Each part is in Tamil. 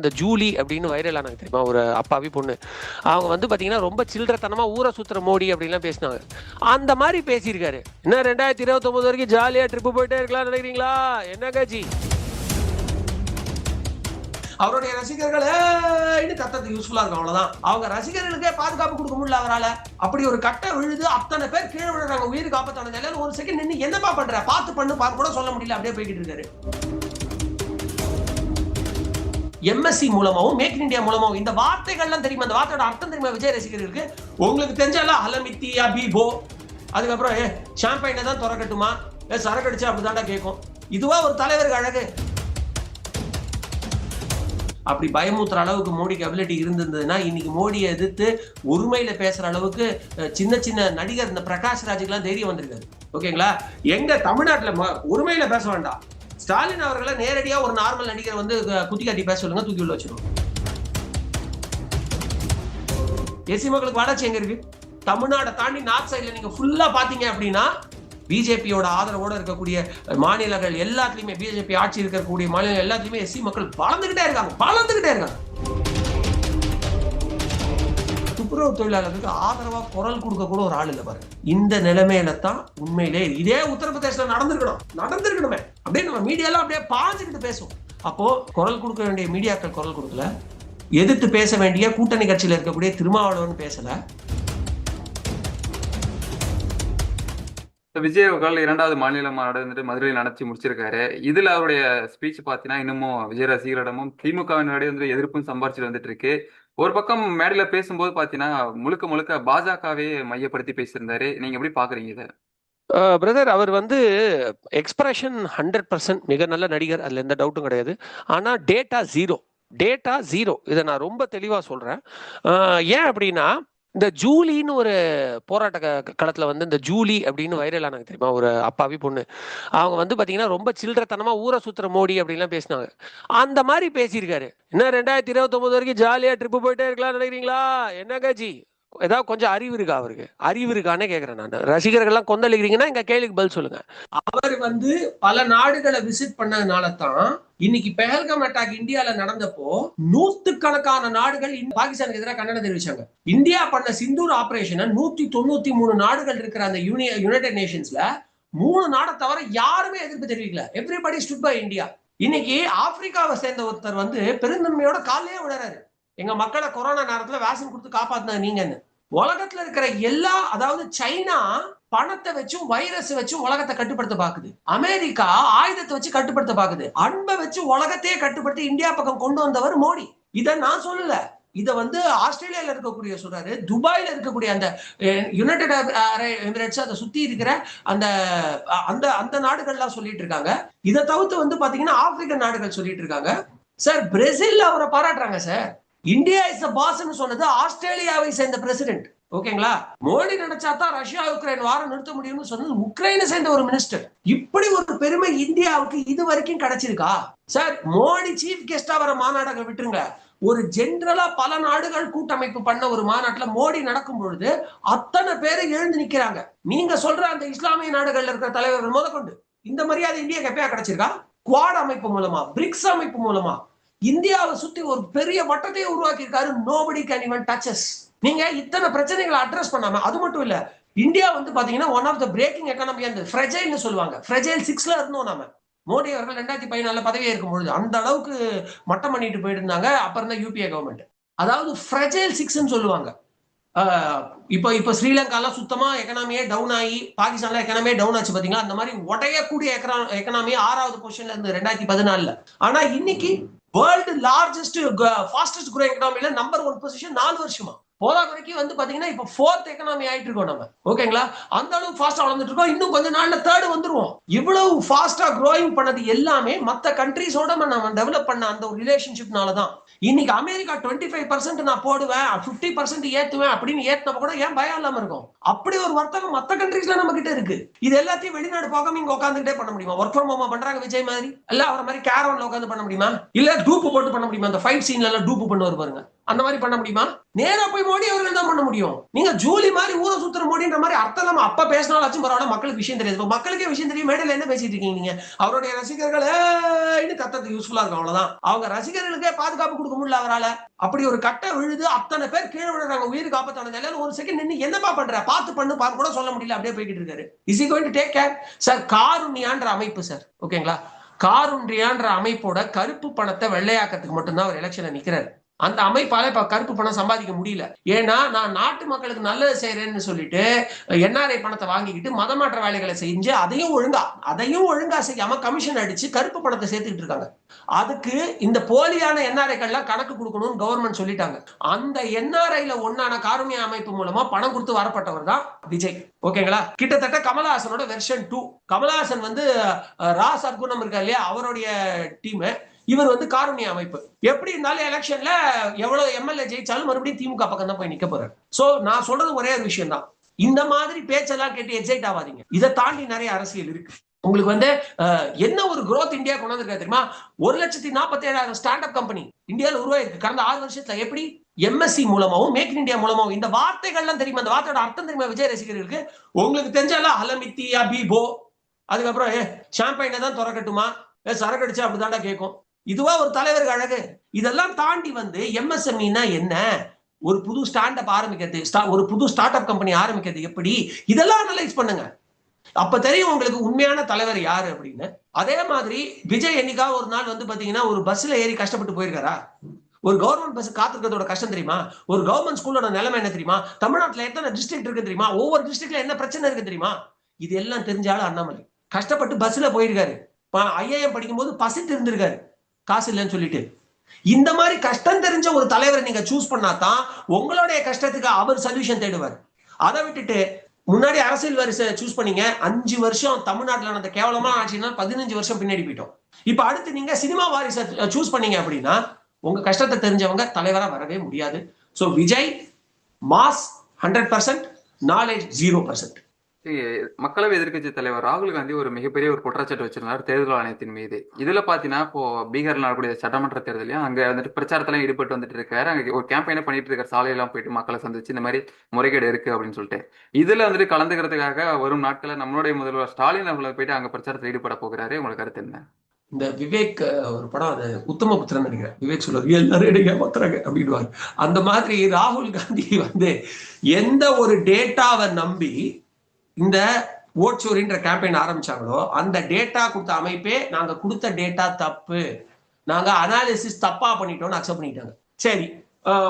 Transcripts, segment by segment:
இந்த ஜூலி அப்படின்னு வைரல் ஆனாங்க தெரியுமா? ஒரு அப்பாவி பொண்ணு. அவங்க வந்து பார்த்தீங்கன்னா ரொம்ப சில்லறத்தனமா ஊரை சுற்றுற மோடி அப்படின்லாம் பேசினாங்க. அந்த மாதிரி பேசியிருக்காரு. என்ன ரெண்டாயிரத்தி இருபத்தொன்பது வரைக்கும் ஜாலியாக ட்ரிப்பு போயிட்டே இருக்கலாம் நினைக்கிறீங்களா? என்ன காஜி அவருடைய ரசிகர்கள் ஏன்னு கத்தது யூஸ்ஃபுல்லா இருக்கும் அவ்வளவுதான். அவங்க ரசிகர்களுக்கே பாதுகாப்பு கொடுக்க முடியல அவரால. அப்படி ஒரு கட்டை விழுது அத்தனை பேர் கீழே விழுறாங்க. உயிர் காப்பாத்தான ஒரு செகண்ட் நின்று என்னப்பா பண்ற? பார்த்து பண்ணு பார்த்து கூட சொல்ல முடியல. அப்படியே போய்கிட்டு இருக்காரு. எம்எஸ்சி மூலமாவும் மேக் இன் இந்தியா மூலமாவும் இந்த வார்த்தைகள்லாம் தெரியுமா? அந்த வார்த்தையோட அர்த்தம் தெரியுமா விஜய் ரசிகர்களுக்கு? உங்களுக்கு தெரிஞ்சால அலமித்தியா அபிபோ அதுக்கப்புறம் ஏ ஷாம்பைனை தான் திறக்கட்டுமா? ஏ சரக்கு அப்படிதான்டா கேட்கும் இதுவா ஒரு தலைவருக்கு அழகு. அப்படி பயமுத்துற அளவுக்கு மோடிக்கு அபிலிட்டி இருந்திருந்ததுன்னா இன்னைக்கு மோடியை எதிர்த்து உரிமையில பேசுற அளவுக்கு சின்ன சின்ன நடிகர் இந்த பிரகாஷ் ராஜுக்கெல்லாம் தைரியம் வந்திருக்காரு. ஓகேங்களா? எங்க தமிழ்நாட்டுல ஒருமையில உரிமையில பேச வேண்டாம். ஸ்டாலின் அவர்களை நேரடியா ஒரு நார்மல் நடிகர் வந்து குத்தி காட்டி பேச சொல்லுங்க தூக்கி உள்ள வச்சிருவோம். எஸ்சி மக்களுக்கு வளர்ச்சி எங்க இருக்கு? தமிழ்நாடை தாண்டி நார்த் சைடுல நீங்க ஃபுல்லா பாத்தீங்க அப்படின்னா பிஜேபியோட ஆதரவோட இருக்கக்கூடிய மாநிலங்கள் எல்லாத்துலயுமே பிஜேபி ஆட்சி இருக்கக்கூடிய மாநிலங்கள் எல்லாத்துலயுமே எஸ்சி மக்கள் வளர்ந்துகிட்டே இருக்காங்க வளர்ந்துகிட்டே இருக்காங்க. துப்புரவு தொழிலாளர்களுக்கு ஆதரவா குரல் கொடுக்க கூட ஒரு ஆள் இல்ல பாருங்க. இந்த நிலைமையில தான் உண்மையிலே இதே உத்தரப்பிரதேசம் நடந்திருக்கணும். நடந்திருக்கணுமே. அப்படியே நம்ம மீடியாலாம் அப்படியே பாஞ்சுக்கிட்டு பேசுவோம். அப்போ குரல் கொடுக்க வேண்டிய மீடியாக்கள் குரல் கொடுக்கல. எதிர்த்து பேச வேண்டிய கூட்டணி கட்சியில் இருக்கக்கூடிய திருமாவளவன் பேசல. விஜய் அவர்கள் இரண்டாவது மாநில மாநாடு வந்துட்டு மதுரையில் நடத்தி முடிச்சிருக்காரு. இதுல அவருடைய ஸ்பீச் பார்த்தீங்கன்னா இன்னமும் விஜய் ரசிகர்களிடமும் திமுகவினருடைய வந்து எதிர்ப்பும் சம்பாரிச்சுட்டு வந்துட்டு இருக்கு. ஒரு பக்கம் மேடையில பேசும்போது பாத்தீங்கன்னா முழுக்க முழுக்க பாஜகவே மையப்படுத்தி பேசியிருந்தாரு. நீங்க எப்படி பாக்குறீங்க இதை? பிரதர் அவர் வந்து எக்ஸ்பிரஷன் ஹண்ட்ரட் பர்சன்ட் மிக நல்ல நடிகர். அதில் எந்த டவுட்டும் கிடையாது. ஆனால் டேட்டா ஜீரோ டேட்டா ஜீரோ இதை நான் ரொம்ப தெளிவாக சொல்கிறேன் ஏன் அப்படின்னா இந்த ஜூலின்னு ஒரு போராட்ட க- களத்துல வந்து இந்த ஜூலி அப்படின்னு வைரல் ஆனாங்க தெரியுமா? ஒரு அப்பாவி பொண்ணு. அவங்க வந்து பாத்தீங்கன்னா ரொம்ப சில்லறத்தனமா ஊரை சுத்துற மோடி அப்படின்லாம் பேசினாங்க. அந்த மாதிரி பேசியிருக்காரு. இன்னும் ரெண்டாயிரத்தி இருபத்தொன்பது வரைக்கும் ஜாலியா ட்ரிப்பு போயிட்டே இருக்கலாம் நினைக்கிறீங்களா? என்ன காஜி ஏதாவது கொஞ்சம் அறிவு இருக்கா அவருக்கு? அறிவு இருக்கானே கேக்குறேன் நான். ரசிகர்கள்லாம் கொந்தளிக்கிறீங்கன்னா எங்க கேள்விக்கு பதில் சொல்லுங்க. அவர் வந்து பல நாடுகளை விசிட் பண்ணதுனால தான் இன்னைக்கு பெஹல்கம் அட்டாக் இந்தியால நடந்தப்போ நூத்து கணக்கான நாடுகள் பாகிஸ்தானுக்கு எதிராக கண்டனம் தெரிவிச்சாங்க. இந்தியா பண்ண சிந்தூர் ஆபரேஷனை நூத்தி தொண்ணூத்தி மூணு நாடுகள் இருக்கிற அந்த யூனிய யுனைடெட் நேஷன்ஸ்ல மூணு நாடை தவிர யாருமே எதிர்ப்பு தெரிவிக்கல. எவ்ரிபடி ஸ்டுட் பை இந்தியா இன்னைக்கு ஆப்பிரிக்காவை சேர்ந்த ஒருத்தர் வந்து பெருந்தன்மையோட காலையே விடுறாரு எங்க மக்களை கொரோனா நேரத்துல வேக்சின் கொடுத்து காப்பாத்தினா நீங்கன்னு. உலகத்துல இருக்கிற எல்லா அதாவது சைனா பணத்தை வச்சும் வைரஸ் வச்சும் உலகத்தை கட்டுப்படுத்த பாக்குது. அமெரிக்கா ஆயுதத்தை வச்சு கட்டுப்படுத்த பாக்குது. அன்பை வச்சு உலகத்தையே கட்டுப்படுத்தி இந்தியா பக்கம் கொண்டு வந்தவர் மோடி. இதை நான் சொல்லல. இதை வந்து ஆஸ்திரேலியால இருக்கக்கூடிய சொல்றாரு. துபாயில இருக்கக்கூடிய அந்த யுனைடெட் எமிரேட்ஸ் அதை சுத்தி இருக்கிற அந்த அந்த அந்த நாடுகள்லாம் சொல்லிட்டு இருக்காங்க. இதை தவிர்த்து வந்து பாத்தீங்கன்னா ஆப்பிரிக்க நாடுகள் சொல்லிட்டு இருக்காங்க. சார் பிரேசில்ல அவரை பாராட்டுறாங்க சார். இந்தியா இஸ் த பாஸ்ன்னு சொன்னது ஆஸ்திரேலியாவை சேர்ந்த பிரசிடென்ட் ஓகேங்களா மோடி நினைச்சா தான் ரஷ்யா உக்ரைன் வாரம் நிறுத்த முடியும்னு சொன்னது உக்ரைனை சேர்ந்த ஒரு மினிஸ்டர் இப்படி ஒரு பெருமை இந்தியாவுக்கு இது வரைக்கும் கிடைச்சிருக்கா? சார் மோடி சீஃப் கெஸ்டா வர மாநாடுகளை விட்டுருங்க. ஒரு ஜென்ரலா பல நாடுகள் கூட்டமைப்பு பண்ண ஒரு மாநாட்டுல மோடி நடக்கும் பொழுது அத்தனை பேரை எழுந்து நிக்கிறாங்க. நீங்க சொல்ற அந்த இஸ்லாமிய நாடுகள்ல இருக்கிற தலைவர்கள் முதற்கொண்டு இந்த மரியாதை இந்தியாவுக்கு எப்பயா கிடைச்சிருக்கா? குவாட் அமைப்பு மூலமா பிரிக்ஸ் அமைப்பு மூலமா. இந்தியாவை சுத்தி ஒரு பெரிய வட்டத்தையே உருவாக்கி இருக்காரு நோபடி கேன் ஈவன் டச்சஸ் நீங்க இத்தனை பிரச்சனைகளை அட்ரஸ் பண்ணாம அது மட்டும் இல்ல இந்தியா வந்து பாத்தீங்கன்னா one of the breaking economy அந்த ஃப்ரெஜைல்னு சொல்லுவாங்க. ஃப்ரெஜைல் சிக்ஸ்ல இருந்தோம் நாம. மோடி அவர்கள் ரெண்டாயிரத்தி பதினாலுல பதவியே இருக்கும் பொழுது அந்த அளவுக்கு மட்டம் பண்ணிட்டு போயிருந்தாங்க. இருந்தாங்க அப்ப இருந்த யூபிஏ கவர்மெண்ட் அதாவது ஃப்ரெஜைல் சிக்ஸ்ன்னு சொல்லுவாங்க. இப்போ இப்போ ஸ்ரீலங்காலாம் சுத்தமா எக்கனாமியே டவுன் ஆகி பாகிஸ்தான்ல எக்கனாமியே டவுன் ஆச்சு பாத்தீங்களா? அந்த மாதிரி உடையக்கூடிய எக்கனாமி ஆறாவது பொசிஷன்ல இருந்து ரெண்டாயிரத்தி பதினாலுல. ஆனா இன்னைக்கு வேர்ல்டு லார்ஜஸ்ட் ஃபாஸ்டஸ்ட் குரோ எக்கனாமில நம்பர் ஒன் பொசிஷன் நாலு வருஷமா? போதாக்குறைக்கு வந்து பாத்தீங்கன்னா இப்போ ஃபோர்த் எக்கனாமி ஆயிட்டு இருக்கோம் நம்ம. ஓகேங்களா அந்த அளவுக்கு ஃபாஸ்டா வளர்ந்துட்டு இருக்கோம். இன்னும் கொஞ்ச நாள்ல தேர்ட் வந்துருவோம். இவ்வளவு ஃபாஸ்டா க்ரோயிங் பண்ணது எல்லாமே மத்த கண்ட்ரீஸோட நம்ம டெவலப் பண்ண அந்த ஒரு ரிலேஷன்ஷிப்னால தான் இன்னைக்கு அமெரிக்கா டுவெண்ட்டி ஃபைவ் பர்சன்ட் நான் போடுவேன் ஃபிஃப்டி பர்சன்ட் ஏத்துவேன் அப்படின்னு ஏத்தினப்ப கூட ஏன் பயம் இல்லாம இருக்கும்? அப்படி ஒரு வர்த்தகம் மத்த கண்ட்ரீஸ்ல நம்ம கிட்ட இருக்கு. இது எல்லாத்தையும் வெளிநாடு போகாம இங்க உட்காந்துட்டே பண்ண முடியுமா? ஒர்க் ஃப்ரம் ஹோமா பண்றாங்க விஜய் மாதிரி? இல்ல அவர மாதிரி கேரவன்ல உட்காந்து பண்ண முடியுமா? இல்ல டூப்பு போட்டு பண்ண முடியுமா? அந்த ஃபைட் சீன்ல எல்லாம் டூப்பு பண்ணுவார் பாருங்க. அந்த மாதிரி பண்ண முடியுமா? நேரா போய் மோடி அவர்கள் தான் பண்ண முடியும். நீங்க ஜூலி மாதிரி ஊர சுத்துற மோடின்ற மாதிரி அர்த்தம் இல்லாம அப்ப பேசினாலும் பரவாயில்ல மக்களுக்கு விஷயம் தெரியாது. மக்களுக்கே விஷயம் தெரியும். மேடையில என்ன பேசிட்டு இருக்கீங்க நீங்க? அவருடைய ரசிகர்கள் கத்தத்துக்கு யூஸ்ஃபுல்லா இருக்கும் அவ்வளவுதான். அவங்க ரசிகர்களுக்கே பாதுகாப்பு கொடுக்க முடியல அவரால. அப்படி ஒரு கட்டை விழுது அத்தனை பேர் கீழே விழுறாங்க. உயிர் காப்பாத்தான நிலையில ஒரு செகண்ட் நின்று என்னப்பா பண்ற? பார்த்து பண்ணு பாரு கூட சொல்ல முடியல. அப்படியே போய்கிட்டு இருக்காரு. Is going to take care sir காருண்யான்ற அமைப்பு சார் ஓகேங்களா காருண்யான்ற அமைப்போட கருப்பு பணத்தை வெள்ளையாக்கிறதுக்கு மட்டும்தான் அவர் எலெக்ஷன்ல நிக்கிறாரு. அந்த அமைப்பால இப்ப கருப்பு பணம் சம்பாதிக்க முடியல. ஏன்னா நான் நாட்டு மக்களுக்கு நல்லது செய்யறேன்னு சொல்லிட்டு என்ஆர்ஐ பணத்தை வாங்கிக்கிட்டு மதமாற்ற வேலைகளை செஞ்சு அதையும் ஒழுங்கா அதையும் ஒழுங்கா செய்யாம கமிஷன் அடிச்சு கருப்பு பணத்தை சேர்த்துக்கிட்டு இருக்காங்க. அதுக்கு இந்த போலியான என்ஆர்ஐக்கள்லாம் கணக்கு கொடுக்கணும்னு கவர்மெண்ட் சொல்லிட்டாங்க. அந்த என்ஆர்ஐல ஒன்னான காருண்ய அமைப்பு மூலமா பணம் கொடுத்து வரப்பட்டவர் தான் விஜய். ஓகேங்களா? கிட்டத்தட்ட கமலஹாசனோட வெர்ஷன் டூ கமலஹாசன் வந்து ராஸ் ரா இருக்கா இல்லையா? அவருடைய டீம் இவர் வந்து காருண்ய அமைப்பு. எப்படி இருந்தாலும் எலெக்ஷன்ல எவ்வளவு எம்எல்ஏ ஜெயிச்சாலும் மறுபடியும் திமுக பக்கம் தான் போய் நிக்க போறாரு. சோ நான் சொல்றது ஒரே ஒரு விஷயம் தான் இந்த மாதிரி பேச்செல்லாம் கேட்டு எக்ஸைட் ஆகாதீங்க இதை தாண்டி நிறைய அரசியல் இருக்கு. உங்களுக்கு வந்து என்ன ஒரு குரோத் இந்தியா கொண்டு வந்திருக்காரு தெரியுமா? ஒரு லட்சத்தி நாற்பத்தி ஏழாயிரம் ஸ்டார்ட் அப் கம்பெனி இந்தியாவில் உருவாயிருக்கு. கடந்த ஆறு வருஷத்துல எப்படி? எம்எஸ்சி மூலமாவும் மேக் இன் இந்தியா மூலமாவும். இந்த வார்த்தைகள்லாம் தெரியுமா? அந்த வார்த்தையோட அர்த்தம் தெரியுமா? விஜய் ரசிகர்களுக்கு? உங்களுக்கு தெரிஞ்சாலும் அலமித்தியா பீபோ. அதுக்கப்புறம் ஏ ஷாம்பைனை தான் திறக்கட்டுமா? ஏ சரக்கு அப்படிதான்டா கேட்கும் இதுவா ஒரு தலைவருக்கு அழகு. இதெல்லாம் தாண்டி வந்து எம்எஸ்எம்இனா என்ன? ஒரு புது ஸ்டாண்ட் அப் ஆரம்பிக்கிறது ஸ்டா- ஒரு புது ஸ்டார்ட் அப் கம்பெனி ஆரம்பிக்கிறது எப்படி? இதெல்லாம் அனலைஸ் பண்ணுங்க. அப்ப தெரியும் உங்களுக்கு உண்மையான தலைவர் யாரு அப்படின்னு. அதே மாதிரி விஜய் என்னைக்கா ஒரு நாள் வந்து பாத்தீங்கன்னா ஒரு பஸ்ல ஏறி கஷ்டப்பட்டு போயிருக்காரா? ஒரு கவர்மெண்ட் பஸ் காத்திருக்கிறதோட கஷ்டம் தெரியுமா? ஒரு கவர்மெண்ட் ஸ்கூலோட நிலைமை என்ன தெரியுமா? தமிழ்நாட்டில் எத்தனை டிஸ்ட்ரிக்ட் இருக்கு தெரியுமா? ஒவ்வொரு டிஸ்ட்ரிக்ட்ல என்ன பிரச்சனை இருக்கு தெரியுமா? இது எல்லாம் தெரிஞ்சாலும் அண்ணாமலை. கஷ்டப்பட்டு பஸ்ல போயிருக்காரு. ஐஏஎம் படிக்கும்போது பசித்து இருந்திருக்காரு. காசு இல்லைன்னு சொல்லிட்டு. இந்த மாதிரி கஷ்டம் தெரிஞ்ச ஒரு தலைவரை நீங்க சூஸ் பண்ணாதான் உங்களுடைய கஷ்டத்துக்கு அவர் சொல்யூஷன் தேடுவார். அதை விட்டுட்டு முன்னாடி அரசியல் வரிசை சூஸ் பண்ணீங்க அஞ்சு வருஷம் தமிழ்நாட்டில் நடந்த கேவலமா ஆச்சுன்னா பதினஞ்சு வருஷம் பின்னாடி போயிட்டோம். இப்ப அடுத்து நீங்க சினிமா வாரிசை சூஸ் பண்ணீங்க அப்படின்னா உங்க கஷ்டத்தை தெரிஞ்சவங்க தலைவரா வரவே முடியாது. So Vijay mass hundred percent knowledge zero percent மக்களவை எதிர்க்கட்சி தலைவர் ராகுல் காந்தி ஒரு மிகப்பெரிய ஒரு குற்றச்சாட்டு வச்சிருந்தார் தேர்தல் ஆணையத்தின் மீது. இதுல பாத்தீங்கன்னா இப்போ பீகார்ல நடக்கூடிய சட்டமன்ற தேர்தலையும் அங்க வந்துட்டு பிரச்சாரத்துல ஈடுபட்டு வந்துட்டு இருக்காரு. அங்க ஒரு கேம்பெயினை பண்ணிட்டு இருக்காரு. சாலையெல்லாம் போயிட்டு மக்களை சந்திச்சு இந்த மாதிரி முறைகேடு இருக்கு அப்படின்னு சொல்லிட்டு. இதுல வந்துட்டு கலந்துக்கிறதுக்காக வரும் நாட்கள நம்மளுடைய முதல்வர் ஸ்டாலின் அவர்களை போயிட்டு அங்க பிரச்சாரத்தில் ஈடுபட போகிறாரு. உங்களுக்கு கருத்து என்ன? இந்த விவேக் ஒரு படம் அது உத்தமபுத்திரன் நினைக்கிறேன் விவேக் சொல்லுவார் எல்லாரும் எடுங்க மாத்துறாங்க அப்படின்வார் அந்த மாதிரி ராகுல் காந்தி வந்து எந்த ஒரு டேட்டாவை நம்பி இந்த ஓட்சோரின்ற கேம்பெயின் ஆரம்பிச்சாங்களோ அந்த டேட்டா கொடுத்த அமைப்பே நாங்க கொடுத்த டேட்டா தப்பு. நாங்க அனாலிசிஸ் தப்பா பண்ணிட்டோம்னு அக்செப்ட் பண்ணிட்டாங்க. சரி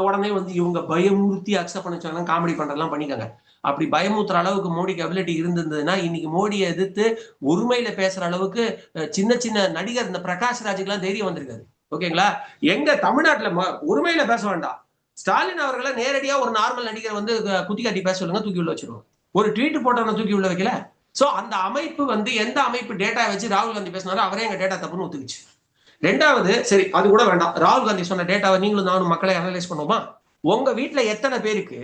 உடனே வந்து இவங்க பயமுறுத்தி அக்செப்ட் பண்ணிச்சாங்கன்னா காமெடி பண்றதெல்லாம் பண்ணிக்காங்க. அப்படி பயமுறுத்துற அளவுக்கு மோடிக்கு அபிலிட்டி இருந்திருந்ததுன்னா இன்னைக்கு மோடியை எதிர்த்து ஒருமையில பேசுற அளவுக்கு சின்ன சின்ன நடிகர் இந்த பிரகாஷ் ராஜுக்கெல்லாம் தைரியம் வந்திருக்காரு. ஓகேங்களா? எங்க தமிழ்நாட்டுல ம- உரிமையில பேச வேண்டாம். ஸ்டாலின் அவர்களை நேரடியா ஒரு நார்மல் நடிகர் வந்து குத்தி காட்டி பேச சொல்லுங்க தூக்கி உள்ள வச்சிருவோம். ஒரு ட்வீட் போட்டவனை தூக்கி உள்ள வைக்கல. சோ அந்த அமைப்பு வந்து எந்த அமைப்பு டேட்டா வச்சு ராகுல் காந்தி பேசினாரோ அவரே எங்க டேட்டா தப்புன்னு ஒத்துக்குச்சு. ரெண்டாவது சரி அது கூட வேண்டாம். ராகுல் காந்தி சொன்ன டேட்டாவை நீங்களும் நானும் மக்களை அனலைஸ் பண்ணுவோமா? உங்க வீட்டுல எத்தனை பேருக்கு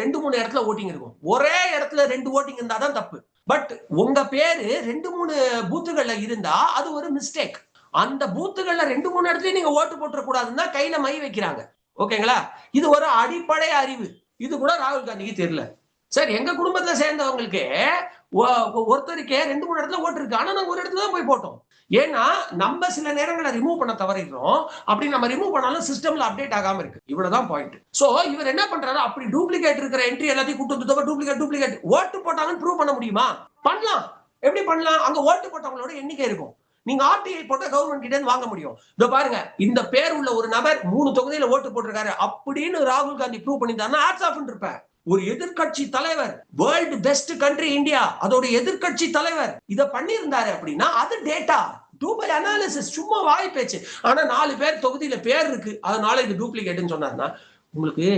ரெண்டு மூணு இடத்துல ஓட்டிங் இருக்கும். ஒரே இடத்துல ரெண்டு ஓட்டிங் இருந்தா தான் தப்பு. பட் உங்க பேரு ரெண்டு மூணு பூத்துகள்ல இருந்தா அது ஒரு மிஸ்டேக் அந்த பூத்துகள்ல ரெண்டு மூணு இடத்துல நீங்க ஓட்டு போட்டுற கூடாதுன்னா கையில மை வைக்கிறாங்க. ஓகேங்களா இது ஒரு அடிப்படை அறிவு. இது கூட ராகுல் காந்திக்கு தெரியல. சார் எங்க குடும்பத்துல சேர்ந்தவங்களுக்கு ஒ- ஒருத்தருக்கே ரெண்டு மூணு இடத்துல ஓட்டு இருக்கு. ஆனா நாங்க ஒரு இடத்துல தான் போய் போட்டோம். ஏன்னா நம்ம சில நேரங்களை ரிமூவ் பண்ண தவறிடுறோம். அப்படி நம்ம ரிமூவ் பண்ணாலும் சிஸ்டம்ல அப்டேட் ஆகாம இருக்கு. இவ்வளவுதான் பாயிண்ட் சோ இவர் என்ன பண்றாரு? அப்படி டூப்ளிகேட் இருக்கிற என்ட்ரி எல்லாத்தையும் கூட்டு வந்து டூப்ளிகேட் டூப்ளிகேட் ஓட்டு போட்டாலும் ப்ரூவ் பண்ண முடியுமா? பண்ணலாம். எப்படி பண்ணலாம்? அங்க ஓட்டு போட்டவங்களோட எண்ணிக்கை இருக்கும். நீங்க ஆர்டிஐ போட்ட கவர்மெண்ட் கிட்ட வாங்க முடியும். இதோ பாருங்க இந்த பேர் உள்ள ஒரு நபர் மூணு தொகுதியில ஓட்டு போட்டிருக்காரு. அப்படின்னு ராகுல் காந்தி ப்ரூவ் பண்ணியிருந்தாருன்னா ஆட்ஸ் ஆஃப் இருப்பேன் ஒரு எதிர்க்கட்சி தலைவர் வேர்ல்டு பெஸ்ட் கண்ட்ரி இந்தியா அதோட எதிர்க்கட்சி தலைவர். இதை பண்ணியிருந்தாரு அப்படின்னா அது டேட்டா டூபை அனாலிசிஸ் சும்மா வாய் பேச்சு. ஆனா நாலு பேர் தொகுதியில பேர் இருக்கு. அதனால இது டூப்ளிகேட்னு சொன்னார்னா உங்களுக்கு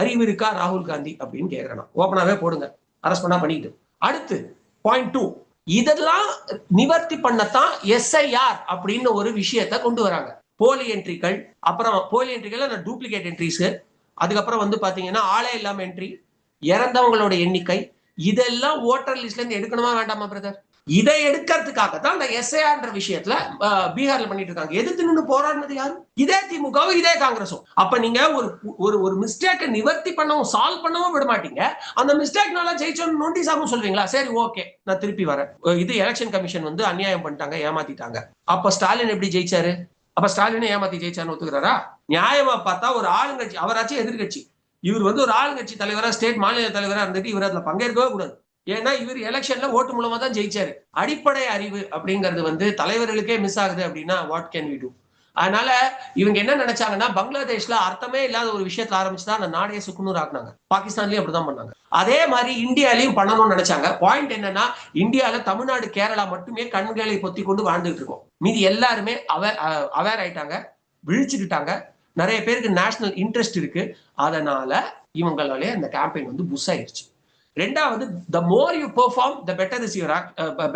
அறிவு இருக்கா ராகுல் காந்தி அப்படின்னு கேக்குறேன் ஓப்பனாவே போடுங்க. அரஸ்ட் பண்ணா பண்ணிக்கிட்டு. அடுத்து பாயிண்ட் டூ இதெல்லாம் நிவர்த்தி பண்ணத்தான் எஸ்ஐஆர் அப்படின்னு ஒரு விஷயத்தை கொண்டு வராங்க. போலி என்ட்ரிகள் அப்புறம் போலி என்ட்ரிகள் டூப்ளிகேட் என்ட்ரிஸ் அதுக்கப்புறம் வந்து பாத்தீங்கன்னா ஆளே இல்லாம என்ட்ரி இறந்தவங்களோட எண்ணிக்கை இதெல்லாம் ஓட்டர் லிஸ்ட்ல இருந்து எடுக்கணுமா வேண்டாமா பிரதர் இதை எடுக்கிறதுக்காக தான் இந்த எஸ்ஏஆர்ன்ற விஷயத்துல பீகார்ல பண்ணிட்டு இருக்காங்க எதிர்த்து நின்று போராடினது யாரு? இதே திமுகவும் இதே காங்கிரஸும் அப்ப நீங்க ஒரு ஒரு ஒரு மிஸ்டேக்கை நிவர்த்தி பண்ணவும் சால்வ் பண்ணவும் விட மாட்டீங்க. அந்த மிஸ்டேக்னால ஜெயிச்சோன்னு நோட்டீஸ் ஆகும் சொல்வீங்களா? சரி ஓகே நான் திருப்பி வரேன். இது எலெக்ஷன் கமிஷன் வந்து அநியாயம் பண்ணிட்டாங்க ஏமாத்திட்டாங்க. அப்ப ஸ்டாலின் எப்படி ஜெயிச்சாரு? அப்ப ஸ்டாலினை ஏமாத்தி ஜெயிச்சான்னு ஒத்துக்கிறாரா? நியாயமா பார்த்தா ஒரு ஆளுங்கட்சி அவராச்சும் எதிர்கட்சி. இவர் வந்து ஒரு ஆளுங்கட்சி தலைவரா ஸ்டேட் மாநில தலைவரா இருந்துட்டு இவர் அதுல பங்கேற்கவே கூடாது. ஏன்னா இவர் எலெக்ஷன்ல ஓட்டு மூலமா தான் ஜெயிச்சாரு. அடிப்படை அறிவு அப்படிங்கிறது வந்து தலைவர்களுக்கே மிஸ் ஆகுது அப்படின்னா வாட் கேன் வி டூ அதனால இவங்க என்ன நினைச்சாங்கன்னா பங்களாதேஷ்ல அர்த்தமே இல்லாத ஒரு விஷயத்துல ஆரம்பிச்சுதான் அந்த நாடையே சுக்குநூறு ஆக்குனாங்க. பாகிஸ்தான்லயும் அப்படிதான் பண்ணாங்க. அதே மாதிரி இந்தியாலையும் பண்ணணும்னு நினைச்சாங்க. பாயிண்ட் என்னன்னா இந்தியால தமிழ்நாடு கேரளா மட்டுமே கண்களை பொத்தி கொண்டு வாழ்ந்துட்டு இருக்கோம். மீதி எல்லாருமே அவேர் அவேர் ஆயிட்டாங்க. விழிச்சுக்கிட்டாங்க. நிறைய பேருக்கு நேஷனல் இன்ட்ரெஸ்ட் இருக்கு. அதனால இவங்களாலே அந்த கேம்பெயின் வந்து புஷ் ஆயிடுச்சு ரெண்டாவது the more you perform the better is your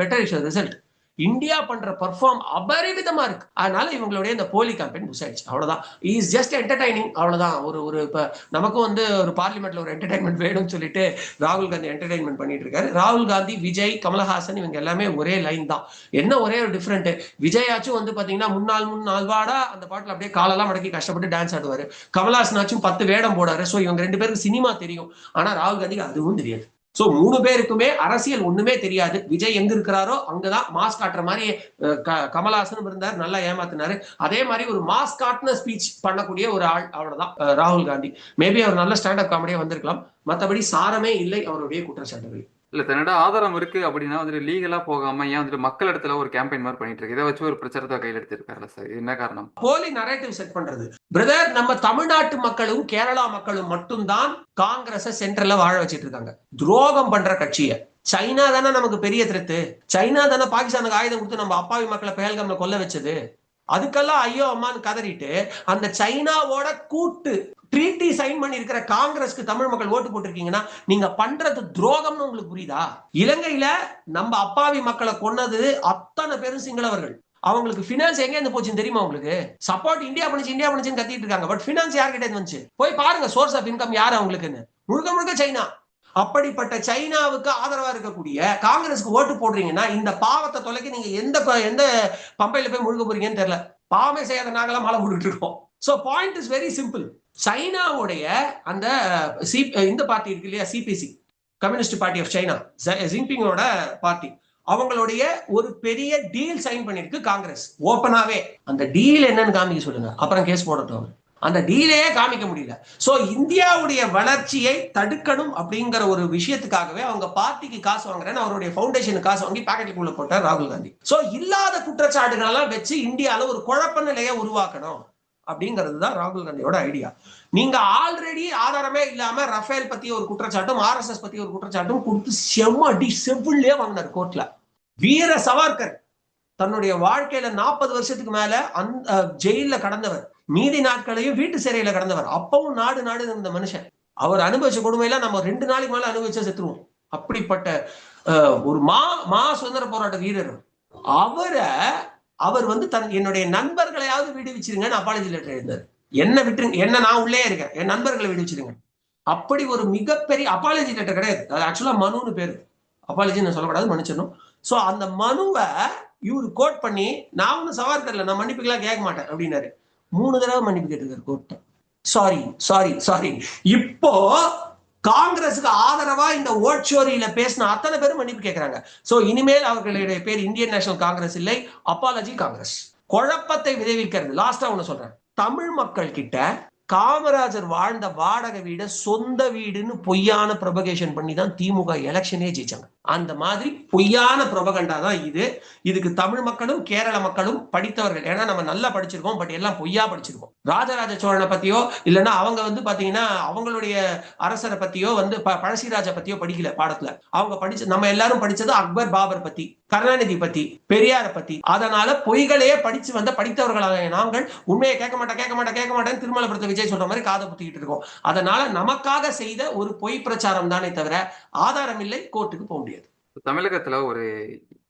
better is result India பண்ற பர்ஃபார்ம் அபரிவிதமா இருக்கு. அதனால இவங்களுடைய இந்த போலி கேம்பெயின் மிஸ் ஆயிடுச்சு அவ்வளவுதான் இஸ் ஜஸ்ட் என்டர்டைனிங் அவ்வளவுதான். ஒரு ஒரு இப்ப நமக்கும் வந்து ஒரு பார்லிமெண்ட்ல ஒரு என்டர்டைன்மெண்ட் வேணும்னு சொல்லிட்டு ராகுல் காந்தி என்டர்டைன்மெண்ட் பண்ணிட்டு இருக்காரு ராகுல் காந்தி விஜய் கமலஹாசன் இவங்க எல்லாமே ஒரே லைன் தான். என்ன ஒரே ஒரு டிஃப்ரெண்ட் விஜயாச்சும் வந்து பாத்தீங்கன்னா முன்னாள் முன்னாள் வாடா அந்த பாட்டுல அப்படியே காலெல்லாம் மடக்கி கஷ்டப்பட்டு டான்ஸ் ஆடுவாரு. கமலஹாசனாச்சும் பத்து வேடம் போடாரு. சோ இவங்க ரெண்டு பேருக்கு சினிமா தெரியும். ஆனா ராகுல் காந்திக்கு அதுவும் தெரியாது. சோ மூணு பேருக்குமே அரசியல் ஒண்ணுமே தெரியாது. விஜய் எங்க இருக்கிறாரோ அங்கதான் மாஸ் காட்டுற மாதிரி அஹ், க- இருந்தார் நல்லா ஏமாத்தினாரு. அதே மாதிரி ஒரு மாஸ் காட்டின ஸ்பீச் பண்ணக்கூடிய ஒரு ஆள் அவ்வளவுதான் ராகுல் காந்தி. மேபி அவர் நல்ல ஸ்டாண்டப் காமெடியா வந்திருக்கலாம். மத்தபடி சாரமே இல்லை அவருடைய குற்றச்சாட்டுகள். இல்ல தன்னோட ஆதாரம் இருக்கு அப்படின்னா வந்துட்டு லீகலா போகாம ஏன் வந்துட்டு மக்கள் இடத்துல ஒரு கேம்பெயின் மாதிரி பண்ணிட்டு இருக்கு? இதை வச்சு ஒரு பிரச்சாரத்தை கையில் எடுத்திருக்காருல்ல சார்? என்ன காரணம்? போலி நரேட்டிவ் செட் பண்றது. பிரதர் நம்ம தமிழ்நாட்டு மக்களும் கேரளா மக்களும் மட்டும்தான் காங்கிரஸ சென்ட்ரல்ல வாழ வச்சிட்டு இருக்காங்க துரோகம் பண்ற கட்சியை. சைனா தானே நமக்கு பெரிய திருத்து சைனா தானே பாகிஸ்தானுக்கு ஆயுதம் கொடுத்து நம்ம அப்பாவி மக்களை பேல்கம்ல கொல்ல வச்சது. அதுக்கெல்லாம் ஐயோ அம்மான்னு கதறிட்டு அந்த சைனாவோட கூட்டு ட்ரீட்டி சைன் பண்ணிருக்கிற காங்கிரஸ்க்கு தமிழ் மக்கள் ஓட்டு போட்டிருக்கீங்கன்னா நீங்க பண்றது துரோகம்னு உங்களுக்கு புரியுதா? இலங்கையில நம்ம அப்பாவி மக்களை கொன்னது அத்தனை பேரும் சிங்களவர்கள் அவங்களுக்கு ஃபினான்ஸ் எங்க இருந்து போச்சுன்னு தெரியுமா உங்களுக்கு? சப்போர்ட் இந்தியா பண்ணிச்சு இந்தியா பண்ணிச்சுன்னு கத்திட்டு இருக்காங்க. பட் ஃபினான்ஸ் யார்கிட்ட இருந்து வந்துச்சு? போய் பாருங்க சோர்ஸ் ஆஃப் இன்கம் யார் அவங்களுக்குன்னு? முழுக்க முழுக்க சைனா. அப்படிப்பட்ட சைனாவுக்கு ஆதரவா இருக்கக்கூடிய காங்கிரஸ்க்கு ஓட்டு போடுறீங்கன்னா இந்த பாவத்தை தொலைக்க நீங்க எந்த ப- எந்த பம்பையில போய் முழுக போறீங்கன்னு தெரியல. பாவமே செய்யாத நாங்களாம் மழை முழுகிட்டு இருக்கோம். So point is very simple சைனாவுடைய அந்த சி இந்த பார்ட்டி இருக்கு இல்லையா? CPC communist party of China ஜின்பிங்கோட party. அவங்களுடைய ஒரு பெரிய டீல் சைன் பண்ணிருக்கு காங்கிரஸ். ஓப்பனாவே அந்த டீல் என்னன்னு காமிக்க சொல்லுங்க. அப்புறம் கேஸ் போடட்டும் அவர். அந்த டீலையே காமிக்க முடியல. சோ இந்தியாவுடைய வளர்ச்சியை தடுக்கணும் அப்படிங்கிற ஒரு விஷயத்துக்காகவே அவங்க பார்ட்டிக்கு காசு வாங்குறேன்னு அவருடைய ஃபவுண்டேஷனுக்கு காசு வாங்கி பாக்கெட்டுக்குள்ள போட்டார் ராகுல் காந்தி. சோ இல்லாத குற்றச்சாட்டுகள் எல்லாம் வச்சு இந்தியால ஒரு குழப்ப நிலையை உருவாக்கணும் அப்படிங்கிறது தான் ராகுல் காந்தியோட ஐடியா நீங்க ஆல்ரெடி ஆதாரமே இல்லாம ரஃபேல் பத்தி ஒரு குற்றச்சாட்டும் ஆர்எஸ்எஸ் பத்தி ஒரு குற்றச்சாட்டும் கொடுத்து செம்ம அடி செவ்விலே வாங்கினார் கோர்ட்ல வீர சவார்கர் தன்னுடைய வாழ்க்கையில நாற்பது வருஷத்துக்கு மேல அந்த ஜெயில கடந்தவர். மீதி நாட்களையும் வீட்டு சிறையில கடந்தவர். அப்பவும் நாடு நாடு இருந்த மனுஷன். அவர் அனுபவிச்ச கொடுமையெல்லாம் நம்ம ரெண்டு நாளைக்கு மேல அனுபவிச்சா செத்துருவோம். அப்படிப்பட்ட ஒரு மா மா சுதந்திர போராட்ட வீரர். அவரை அவர் வந்து தன் என்னுடைய நண்பர்களையாவது விடுவிச்சிருங்கன்னு அப்பாலஜி லெட்டர் எழுந்தார் என்ன விட்டுருங்க என்ன நான் உள்ளே இருக்கேன். என் நண்பர்களை விடுவிச்சிருங்க. அப்படி ஒரு மிகப்பெரிய அப்பாலஜி லெட்டர் கிடையாது. அது ஆக்சுவலா மனுன்னு பேரு. அப்பாலஜி நான் சொல்லக்கூடாது மன்னிச்சிடணும். ஸோ அந்த மனுவை இவர் கோட் பண்ணி நான் ஒன்றும் சவார்கர்ல நான் மன்னிப்புக்கெல்லாம் கேட்க மாட்டேன் அப்படின்னாரு. மூணு தடவை மன்னிப்பு கேட்டிருக்காரு கோர்ட்ட சாரி சாரி சாரி இப்போ காங்கிரஸுக்கு ஆதரவா இந்த ஓட்சோரியில பேசின அத்தனை பேரும் மன்னிப்பு கேட்கிறாங்க சோ இனிமேல் அவர்களுடைய பேர் இந்தியன் நேஷனல் காங்கிரஸ் இல்லை. Apology Congress. குழப்பத்தை விளைவிக்கிறது. லாஸ்டா ஒண்ணு சொல்றேன். தமிழ் மக்கள் கிட்ட காமராஜர் வாழ்ந்த வாடகை வீட சொந்த வீடுன்னு பொய்யான ப்ரொபகேஷன் பண்ணி தான் திமுக எலெக்ஷனே ஜெயிச்சாங்க. அந்த மாதிரி பொய்யான புரபகண்டா தான் இது. இதுக்கு தமிழ் மக்களும் கேரள மக்களும் படித்தவர்கள். ஏன்னா நம்ம நல்லா படிச்சிருக்கோம் பட் எல்லாம் பொய்யா படிச்சிருக்கோம். ராஜராஜ சோழனை பத்தியோ இல்லைன்னா அவங்க வந்து பாத்தீங்கன்னா அவங்களுடைய அரசரை பத்தியோ வந்து ப- பத்தியோ படிக்கல பாடத்துல. அவங்க படிச்ச நம்ம எல்லாரும் படிச்சது அக்பர் பாபர் பத்தி கருணாநிதி பத்தி பெரியாரை பத்தி. அதனால பொய்களையே படிச்சு வந்த படித்தவர்களாக நாங்கள் உண்மையை கேட்க மாட்டேன் கேட்க மாட்டேன் கேட்க மாட்டேன் திருமலபுரத்தை விஜய் சொல்ற மாதிரி காதை புத்திக்கிட்டு இருக்கோம். அதனால நமக்காக செய்த ஒரு பொய் பிரச்சாரம் தானே தவிர ஆதாரம் இல்லை கோர்ட்டுக்கு போக முடியாது. தமிழகத்துல ஒரு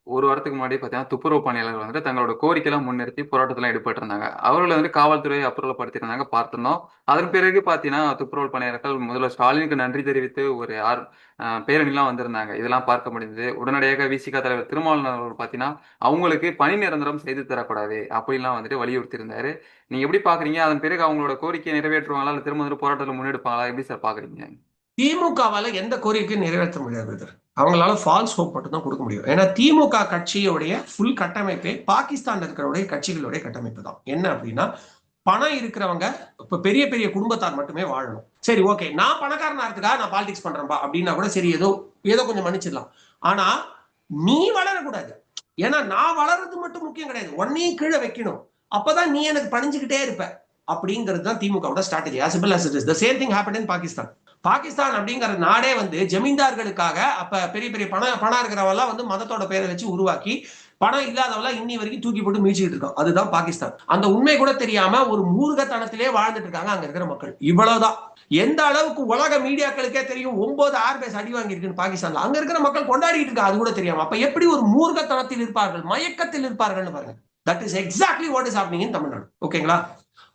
ஒரு வாரத்துக்கு முன்னாடி பார்த்தீங்கன்னா துப்புரவு பணியாளர்கள் வந்துட்டு தங்களோட கோரிக்கையெல்லாம் முன்னிறுத்தி போராட்டத்தெல்லாம் ஈடுபட்டிருந்தாங்க அவர்களை வந்து காவல்துறை அப்புறப்படுத்திருந்தாங்க பார்த்திருந்தோம். அதன் பிறகு பார்த்தீங்கன்னா துப்புரவு பணியாளர்கள் முதல்ல ஸ்டாலினுக்கு நன்றி தெரிவித்து ஒரு ஆர் அஹ் பேரணிலாம் வந்திருந்தாங்க. இதெல்லாம் பார்க்க முடிந்தது. உடனடியாக விசிக தலைவர் திருமாவளவன் அவர்கள் பார்த்தீங்கன்னா அவங்களுக்கு பணி நிரந்தரம் செய்து தரக்கூடாது அப்படிலாம் வந்துட்டு வலியுறுத்தி இருந்தாரு நீங்க எப்படி பாக்குறீங்க? அதன் பிறகு அவங்களோட கோரிக்கையை நிறைவேற்றுவாங்களா? இல்ல திரும்ப வந்து போராட்டத்தில் முன்னெடுப்பாங்களா? எப்படி சார் பாக்குறீங்க? திமுகவால எந்த கோரிக்கையும் நிறைவேற்ற முடியாது. அவங்களால ஃபால்ஸ் ஹோப் மட்டும் தான் கொடுக்க முடியும். ஏன்னா திமுக கட்சியுடைய ஃபுல் கட்டமைப்பே பாகிஸ்தான்ல இருக்கிறவுடைய கட்சிகளுடைய கட்டமைப்பு தான். என்ன அப்படின்னா பணம் இருக்கிறவங்க இப்ப பெரிய பெரிய குடும்பத்தார் மட்டுமே வாழணும். சரி ஓகே நான் பணக்காரனா இருக்கா நான் பாலிடிக்ஸ் பண்றேன்பா? அப்படின்னா கூட சரி ஏதோ ஏதோ கொஞ்சம் மன்னிச்சிடலாம். ஆனா நீ வளரக்கூடாது. ஏன்னா நான் வளர்றது மட்டும் முக்கியம் கிடையாது. உன்னையும் கீழே வைக்கணும். அப்பதான் நீ எனக்கு பணிஞ்சுக்கிட்டே இருப்ப. அப்படிங்கிறது தான் திமுகவோட strategy as simple as it is. Pakistan Pakistan அப்படிங்கிற நாடே வந்து ஜமீன்தார்களுக்காக அப்ப பெரிய பெரிய பணம் பணம் இருக்கிறவெல்லாம் வந்து மதத்தோட பேரை வச்சு உருவாக்கி பணம் இல்லாதவெல்லாம் இன்னி வரைக்கும் தூக்கி போட்டு மீச்சிட்டு இருக்கோம் அதுதான் பாகிஸ்தான். அந்த உண்மை கூட தெரியாம ஒரு மூர்கத்தனத்திலே வாழ்ந்துட்டு இருக்காங்க அங்க இருக்கிற மக்கள். இவ்வளவுதான். எந்த அளவுக்கு உலக மீடியாக்களுக்கே தெரியும் ஒன்பது ஆர்பிஎஸ் அடி வாங்கியிருக்குன்னு பாகிஸ்தான்ல. அங்க இருக்கிற மக்கள் கொண்டாடிட்டு இருக்கா அது கூட தெரியாம. அப்ப எப்படி ஒரு மூர்கத்தனத்தில் இருப்பார்கள்? மயக்கத்தில் இருப்பார்கள்னு பாருங்க. That is exactly what is happening in Tamil Nadu ஓகேங்களா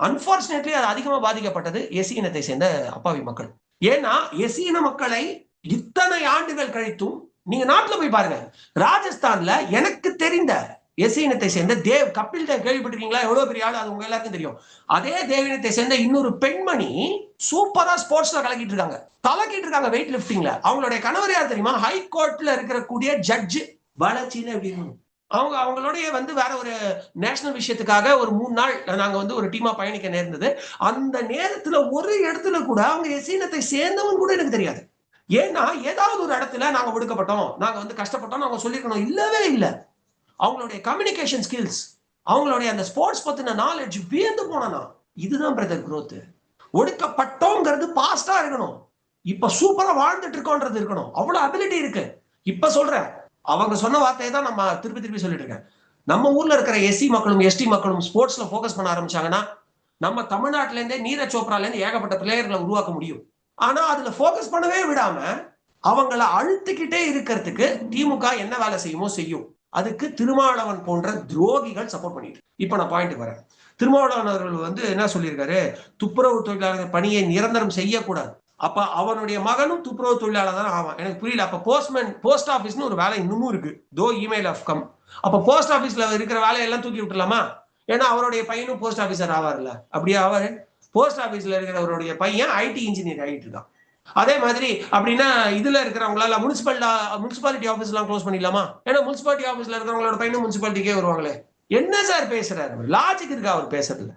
அன்பார்ச்சுனேட்லி அது அதிகமா பாதிக்கப்பட்டது எஸ்சி இனத்தை சேர்ந்த அப்பாவி மக்கள். ஏன்னா எசீன மக்களை இத்தனை ஆண்டுகள் கழித்தும் நீங்க நாட்டுல போய் பாருங்க. ராஜஸ்தான்ல எனக்கு தெரிந்த எசீனத்தை சேர்ந்த தேவ் கபில் தேவ் கேள்விப்பட்டிருக்கீங்களா? எவ்வளவு பெரிய ஆளு? அது உங்க எல்லாருக்கும் தெரியும். அதே தேவினத்தை சேர்ந்த இன்னொரு பெண்மணி சூப்பரா ஸ்போர்ட்ஸ்ல கலக்கிட்டு இருக்காங்க. கலக்கிட்டு இருக்காங்க வெயிட் லிப்டிங்ல அவங்களுடைய கணவர் யார் தெரியுமா? ஹை கோர்ட்ல இருக்கிற கூடிய ஜட்ஜ் வளர்ச்சின்னு எப்படி அவங்க அவங்களுடைய வந்து வேற ஒரு நேஷனல் விஷயத்துக்காக ஒரு மூணு நாள் நாங்க வந்து ஒரு டீமா பயணிக்க நேர்ந்தது. அந்த நேரத்துல ஒரு இடத்துல கூட அவங்க எசீனத்தை சேர்ந்தவன் கூட எனக்கு தெரியாது. ஏன்னா ஏதாவது ஒரு இடத்துல நாங்க ஒடுக்கப்பட்டோம். நாங்க வந்து கஷ்டப்பட்டோம் நாங்க சொல்லிருக்கணும் இல்லவே இல்லை. அவங்களுடைய கம்யூனிகேஷன் ஸ்கில்ஸ் அவங்களுடைய அந்த ஸ்போர்ட்ஸ் பத்தின நாலேஜ் வியந்து போனா இதுதான் பிரதர் குரோத் ஒடுக்கப்பட்டோங்கிறது பாஸ்டா இருக்கணும். இப்ப சூப்பரா வாழ்ந்துட்டு இருக்கோன்றது இருக்கணும். அவ்வளவு அபிலிட்டி இருக்கு. இப்ப சொல்றேன் அவங்க சொன்ன வார்த்தையை தான் நம்ம திருப்பி திருப்பி சொல்லிட்டு இருக்கேன். நம்ம ஊர்ல இருக்கிற எஸ்சி மக்களும் எஸ்டி மக்களும் ஸ்போர்ட்ஸ்ல ஃபோக்கஸ் பண்ண ஆரம்பிச்சாங்கன்னா நம்ம தமிழ்நாட்டில இருந்தே நீரஜ் சோப்ரால இருந்து ஏகப்பட்ட பிளேயர்களை உருவாக்க முடியும். ஆனா அதுல ஃபோக்கஸ் பண்ணவே விடாம அவங்கள அழுத்திக்கிட்டே இருக்கிறதுக்கு திமுக என்ன வேலை செய்யுமோ செய்யும். அதுக்கு திருமாவளவன் போன்ற துரோகிகள் சப்போர்ட் பண்ணிட்டு இப்ப நான் பாயிண்ட் வரேன். திருமாவளவன் அவர்கள் வந்து என்ன சொல்லியிருக்காரு? துப்புரவு தொழிலாளர் பணியை நிரந்தரம் செய்யக்கூடாது. அப்ப அவனுடைய மகனும் துப்புரவு தொழிலாளர் தான் ஆவான். எனக்கு புரியல. அப்ப போஸ்ட்மேன் போஸ்ட் ஆஃபீஸ்னு ஒரு வேலை இன்னமும் இருக்கு. தோ இமெயில் ஆஃப் கம் அப்ப போஸ்ட் ஆஃபீஸ்ல இருக்கிற வேலையெல்லாம் தூக்கி விட்டுலாமா ஏன்னா அவருடைய பையனும் போஸ்ட் ஆஃபீஸர் ஆவார்ல. அப்படியே ஆவாரு? போஸ்ட் ஆஃபீஸ்ல இருக்கிறவருடைய பையன் ஐடி இன்ஜினியர் ஆகிட்டு இருக்கான். அதே மாதிரி அப்படின்னா இதுல இருக்கிறவங்களால முனிசிபல் முனிசிபாலிட்டி ஆஃபீஸ் எல்லாம் க்ளோஸ் பண்ணிடலாமா? ஏன்னா முனிசிபாலிட்டி ஆஃபீஸ்ல இருக்கிறவங்களோட பையனும் முனிசிபாலிட்டிக்கே வருவாங்களே. என்ன சார் பேசுறாரு? லாஜிக் இருக்கா அவர் பேசுறதுல?